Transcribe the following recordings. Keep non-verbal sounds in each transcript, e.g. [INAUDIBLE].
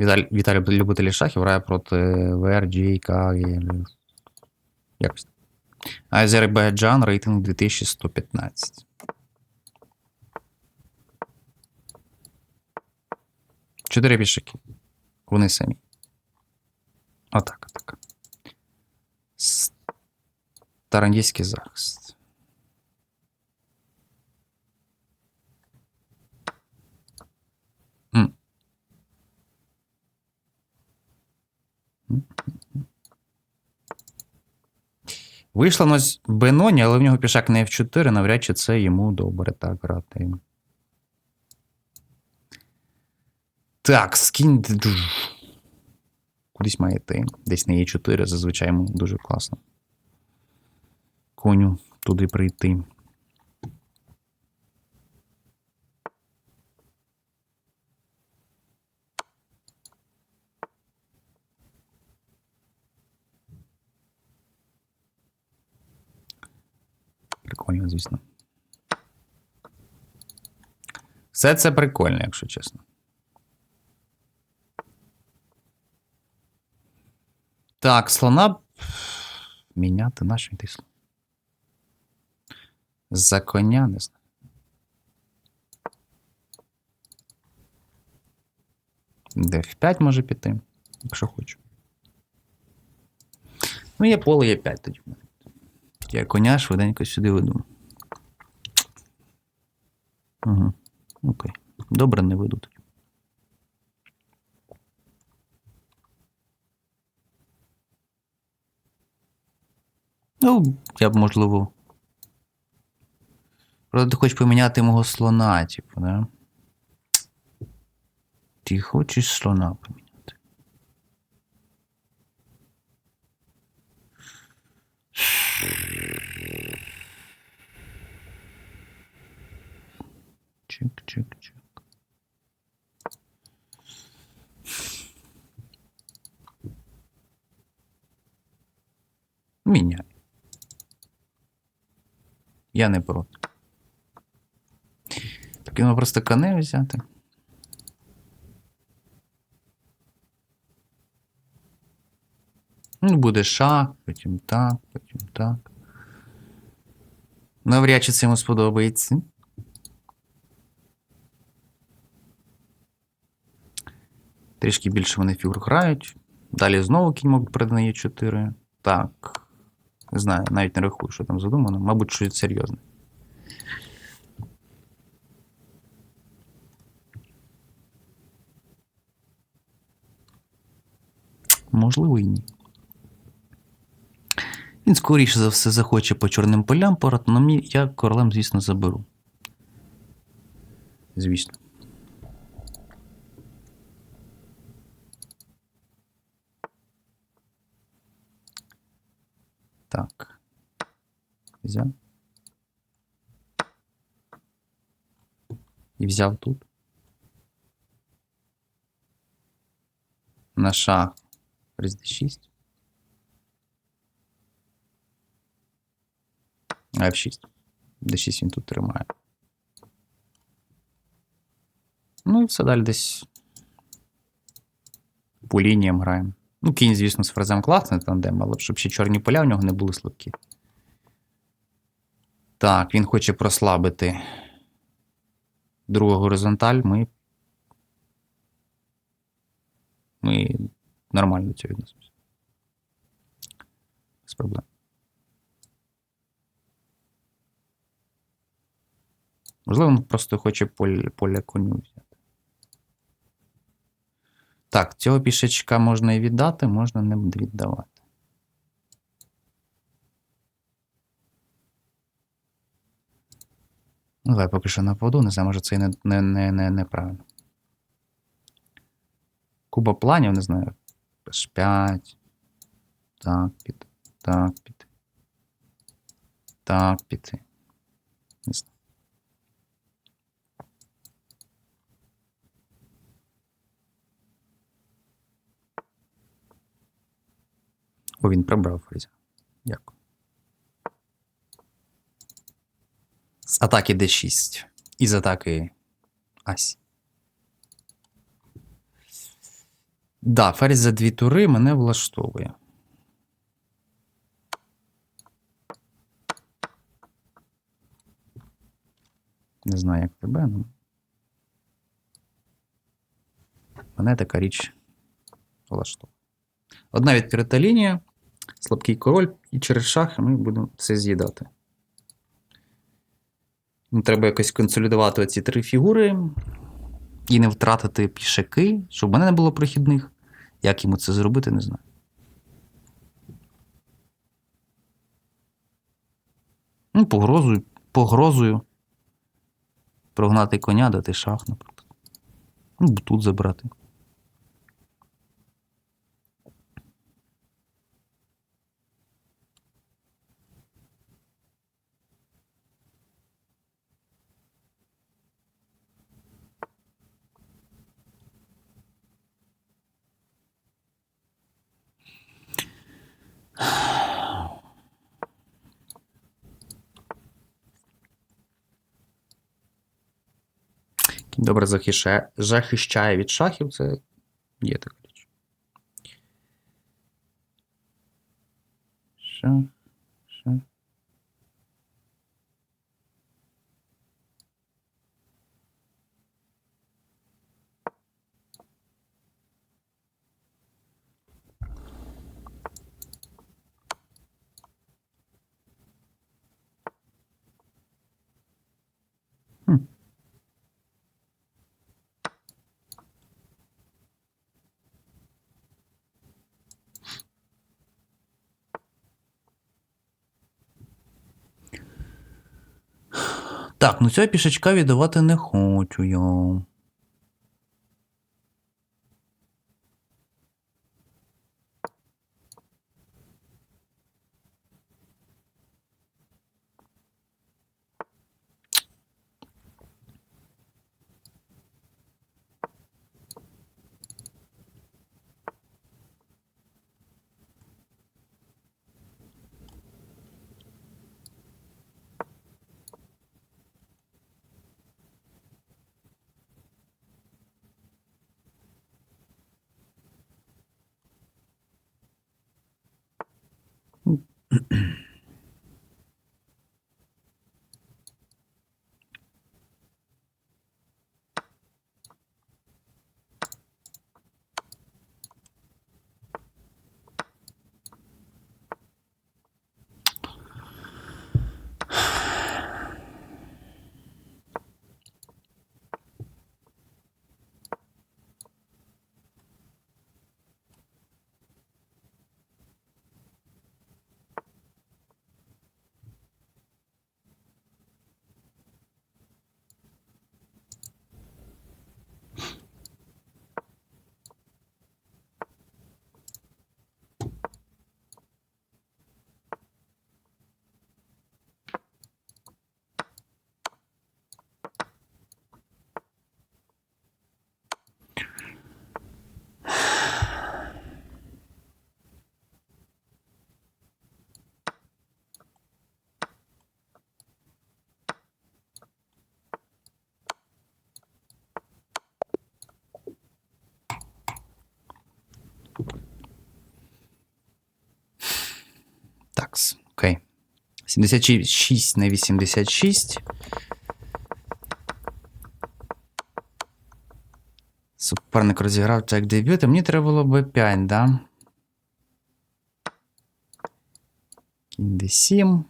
Віталій, Віталій любителі шахів грає проти ВРДК. Якось. так. Азербайджан рейтинг 2115. Чотири пішаки. Вони самі. Отак, отак. Старандійський захист. Вийшла на Беноні, але в нього пішак не F4, навряд чи це йому добре так грати. Так, скінь. Кудись має йти. Десь на Е4, зазвичай йому дуже класно. Коню туди прийти. Прикольно, звісно. Все це прикольно, якщо чесно. Так, слона. Міняти нащо йти слон? За коня не знаю. Де F5 може піти, якщо хочу. Ну, є поле, є 5 тоді в. Я коня швиденько сюди веду. Угу. Окей. Добре, не веду тоді. Ну, я б, можливо. Правда, ти хочеш поміняти мого слона, типу, да? Ти хочеш слона поміняти. Чик, чик, чик. Міняй. Я не проти. Так йому просто коне взяти. Ну, буде шах, потім так, потім так. Навряд чи це йому сподобається. Трішки більше вони фігур грають. Далі знову кінь, мабуть, передає 4. Так. Не знаю, навіть не рахую, що там задумано. Мабуть, щось серйозне. Можливо, і ні. Він скоріше за все захоче по чорним полям порати, але я королем, звісно, заберу. Звісно. Так. Взяв. І взяв тут. На шах. Ферзь d6. А F6. D6 він тут тримає. Ну і все далі десь по лініям граємо. Ну, кінь, звісно, з фрезем класний тандем, але щоб ще чорні поля в нього не були слабкі. Так, він хоче прослабити другу горизонталь. Ми. Ми нормально до цього відносимося. Без проблем. Можливо, він просто хоче поля, поля коню взяти. Так, цього пішечка можна і віддати, можна не віддавати. Ну, давай поки що нападу, не знаю, може це і не, не, не, не, неправильно. Куба планів, не знаю. H5. Так, піти. Так, піти. Так, піти. Не знаю. О, він прибрав фрезя. Дякую. З атаки D6. І з атаки Ась. Да, ферзь за дві тури мене влаштовує. Не знаю, як тебе, ну. Мене така річ влаштовує. Одна відкрита лінія, слабкий король, і через шах ми будемо це з'їдати. Ну, Треба якось консолідувати ці три фігури і не втратити пішаки, щоб в мене не було прохідних. Як йому це зробити, не знаю. Ну, погрозую, погрозую. Прогнати коня, дати шах, наприклад. Ну, тут забрати. Кінь добре захищає, захищає від шахів, це є така річ. Шах, шах. Хм. Так, ну цього пішачка віддавати не хочу я. mm [CLEARS THROAT] Такс, окей. 76 на 86. Суперник розіграв так дебют, а мені треба було b5, да? Кінь d7.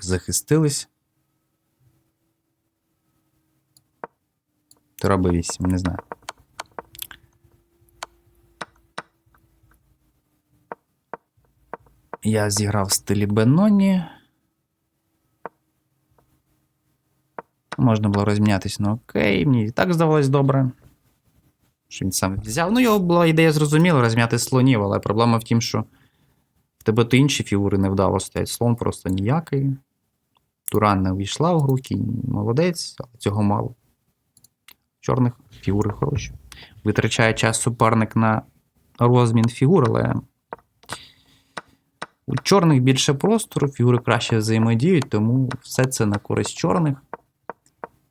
Захистились. Тура b8, не знаю. Я зіграв в стилі Беноні. Можна було розмінятись, ну окей, мені і так здавалось добре. Що він сам взяв. Ну, його була ідея зрозуміла розм'яти слонів, але проблема в тім, що в тебе то інші фігури невдало стоять. Слон просто ніякий. Туран не увійшла в гру, кінь молодець, але цього мало. Чорних фігури хороші. Витрачає час суперник на розмін фігур, але у чорних більше простору, фігури краще взаємодіють, тому все це на користь чорних.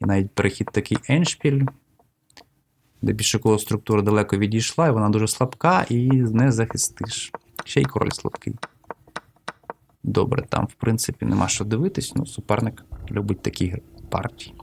І навіть перехід такий еншпіль. де пішокова структура далеко відійшла, і вона дуже слабка, і не захистиш. Ще й король слабкий. Добре, там, в принципі, нема що дивитись, ну, суперник любить такі партії.